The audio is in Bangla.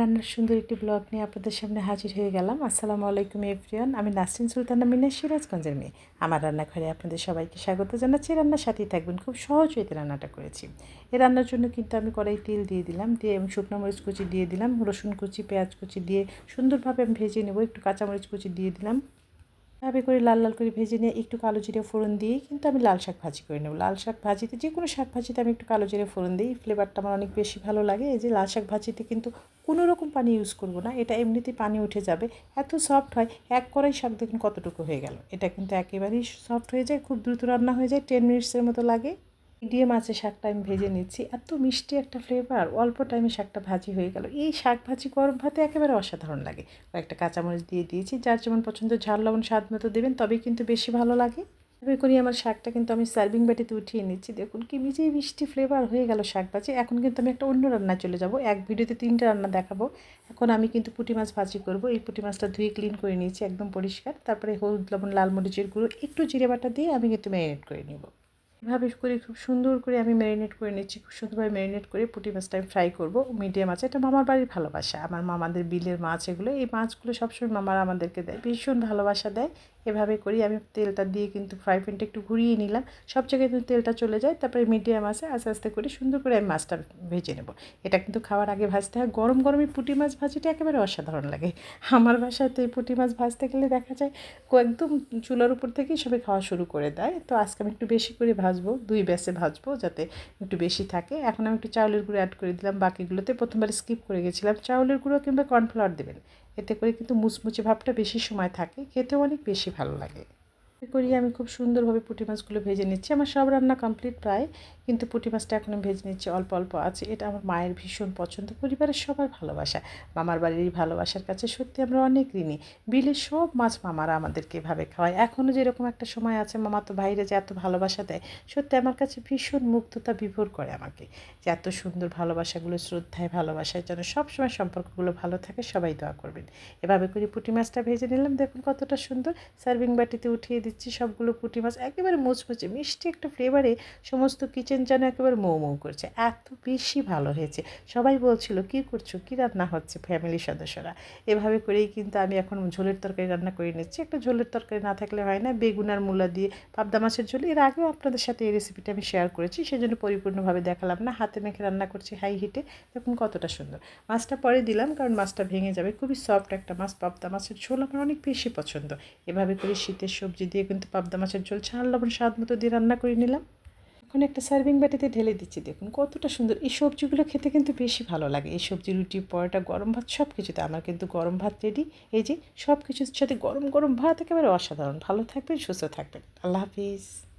রান্নার সুন্দর একটি ব্লগ নিয়ে আপনাদের সামনে হাজির হয়ে গেলাম। আসসালামু আলাইকুম এফরিয়ান আমি নাসরিন সুলতানা মিনা সিরাজগঞ্জের মেয়ে। আমার রান্নাঘরে আপনাদের সবাইকে স্বাগত জানাচ্ছি। রান্নার সাথেই থাকবেন, খুব সহজ হইতে রান্নাটা করেছি। এ রান্নার জন্য কিন্তু আমি কড়াই তেল দিয়ে দিলাম, দিয়ে এবং শুকনো মরিচ কুচি দিয়ে দিলাম, রসুন কুচি, পেঁয়াজ কুচি দিয়ে সুন্দরভাবে আমি ভেজে নেব। একটু কাঁচামরিচ কুচি দিয়ে দিলাম। ভাবে করে লাল লাল করে ভেজে নিয়ে একটু কালো জিরে ফোড়ন দিয়ে কিন্তু আমি লাল শাক ভাজি করে নেব। লাল শাক ভাজিতে যে কোনো শাক ভাজিতে আমি একটু কালো জিরে ফোড়ন দিই ফ্লেভারটা আমার অনেক বেশি ভালো লাগে। এই যে লাল শাক ভাজিতে কিন্তু কোনো রকম পানি ইউজ করব না, এটা এমনিতেই পানি উঠে যাবে। এত সফট হয়, এক করাই শাক দেখুন কতটুকু হয়ে গেল। এটা কিন্তু একেবারেই সফট হয়ে যায়, খুব দ্রুত রান্না হয়ে যায় টেন মিনিটসের মতো লাগে। মিডিয়াম আছে শাকটা আমি ভেজে নিচ্ছি। এত মিষ্টি একটা ফ্লেভার অল্প টাইমে শাকটা ভাজি হয়ে গেল। এই শাক ভাজি গরম ভাতে একেবারে অসাধারণ লাগে। কয়েকটা কাঁচামরিচ দিয়ে দিয়েছি, যার যেমন পছন্দ ঝাল, লবণ, স্বাদ মতো দেবেন, তবেই কিন্তু বেশি ভালো লাগে। এভাবে করি আমার শাকটা কিন্তু আমি সার্ভিং বাটিতে উঠিয়ে নিচ্ছি। দেখুন কি মিজিয়ে মিষ্টি ফ্লেভার হয়ে গেল শাক ভাজি। এখন কিন্তু আমি একটা অন্য রান্না চলে যাব। এক ভিডিওতে তিনটে রান্না দেখাবো। এখন আমি কিন্তু পুঁটি মাছ ভাজি করব। এই পুঁটি মাছটা ধুয়ে ক্লিন করে নিয়েছি, একদম পরিষ্কার। তারপরে হলুদ, লবণ, লাল মরিচের গুঁড়ো, একটু জিরে বাটা দিয়ে আমি কিন্তু ম্যারিনেট করে নেব। এভাবে করে খুব সুন্দর করে আমি ম্যারিনেট করে নিচ্ছি, খুব সুন্দরভাবে ম্যারিনেট করে পুঁটি মাছটা আমি ফ্রাই করব। মিডিয়াম মাছ এটা মামার বাড়ির ভালোবাসা। আমার মামাদের বিলের মাছ এগুলো, এই মাছগুলো সবসময় মামারা আমাদেরকে দেয়। ভীষণ ভালোবাসা দেয়। এভাবে করি আমি তেলটা দিয়ে কিন্তু ফ্রাই প্যানটা একটু ঘুরিয়ে নিলাম। সব জায়গায় কিন্তু তেলটা চলে যায়, তারপরে মিডিয়াম আছে, আস্তে আস্তে করে সুন্দর করে আমি মাছটা ভেজে নেব। এটা কিন্তু খাওয়ার আগে ভাজতে হয়। গরম গরমে পুঁটি মাছ ভাজিটা একেবারে অসাধারণ লাগে। আমার বাসায় তো এই পুঁটি মাছ ভাজতে গেলে দেখা যায় একদম চুলার উপর থেকেই সবাই খাওয়া শুরু করে দেয়। তো আজকে আমি একটু বেশি করে ভাজবো, দুই ব্যাসে ভাজবো যাতে একটু বেশি থাকে। এখন আমি একটু চাউলের গুঁড়ো অ্যাড করে দিলাম বাকিগুলোতে। প্রথমবার স্কিপ করে গেছিলাম। চাউলের গুঁড়ো কিংবা কর্নফ্লাওয়ার দেবেন। এতে করে কিন্তু মুচমুচে ভাবটা বেশি সময় থাকে। খেতেও অনেক বেশি ভালো লাগে। করি আমি খুব সুন্দরভাবে পুঁটি মাছগুলো ভেজে নিচ্ছি। আমার সব রান্না কমপ্লিট প্রায়, কিন্তু পুঁটি মাছটা এখন আমি ভেজে নিচ্ছি, অল্প অল্প আছে। এটা আমার মায়ের ভীষণ পছন্দ, পরিবারের সবার ভালোবাসা। মামার বাড়ির ভালোবাসার কাছে সত্যি আমরা অনেক ঋণী। বিলের সব মাছ মামারা আমাদেরকে এভাবে খাওয়ায়। এখনও যেরকম একটা সময় আছে, মামা তো বাইরে যে এত ভালোবাসা দেয়, সত্যি আমার কাছে ভীষণ মুগ্ধতা বিভোর করে আমাকে। যে এত সুন্দর ভালোবাসাগুলো, শ্রদ্ধায় ভালোবাসায় যেন সবসময় সম্পর্কগুলো ভালো থাকে, সবাই দোয়া করবেন। এভাবে করে পুঁটি মাছটা ভেজে নিলাম। দেখুন কতটা সুন্দর। সার্ভিং বাটিতে উঠিয়ে দিচ্ছি। সবগুলো পুঁটি মাছ, একেবারে মুচমুচে, মিষ্টি একটা ফ্লেভারে সমস্ত কিচেন যেন একেবারে মৌ মৌ করছে। এত বেশি ভালো হয়েছে। সবাই বলছিল, কি করছ? কী রান্না হচ্ছে? ফ্যামিলির সদস্যরা। এভাবে করেই কিন্তু আমি এখন ঝোলের তরকারি রান্না করে নিচ্ছি। একটা ঝোলের তরকারি না থাকলে হয় না, বেগুন আর মূলা দিয়ে পাবদা মাছের ঝোল। এর আগেও আপনাদের সাথে এই রেসিপিটা আমি শেয়ার করেছি, সেজন্য পরিপূর্ণভাবে দেখালাম না। হাতে মেখে রান্না করছি হাই হিটে দেখুন কতটা সুন্দর। মাছটা পরে দিলাম, কারণ মাছটা ভেঙে যাবে। খুবই সফট একটা মাছ, পাবদা মাছের ঝোল আমার অনেক বেশি পছন্দ। এভাবে করে শীতের সবজি দিয়ে কিন্তু পাবদা মাছের ঝোল ছাড় লবণ, স্বাদ মতো দিয়ে রান্না করে নিলাম। এখন একটা সার্ভিং বাটিতে ঢেলে দিচ্ছি। দেখুন কতটা সুন্দর। এই সবজিগুলো খেতে কিন্তু বেশি ভালো লাগে। এই সবজি, রুটি, পরোটা, গরম ভাত সব কিছুতে আমার কিন্তু গরম ভাত রেডি এই যে সব কিছুর সাথে গরম গরম ভাত একেবারে অসাধারণ। ভালো থাকবেন, সুস্থ থাকবেন। আল্লাহ হাফিজ।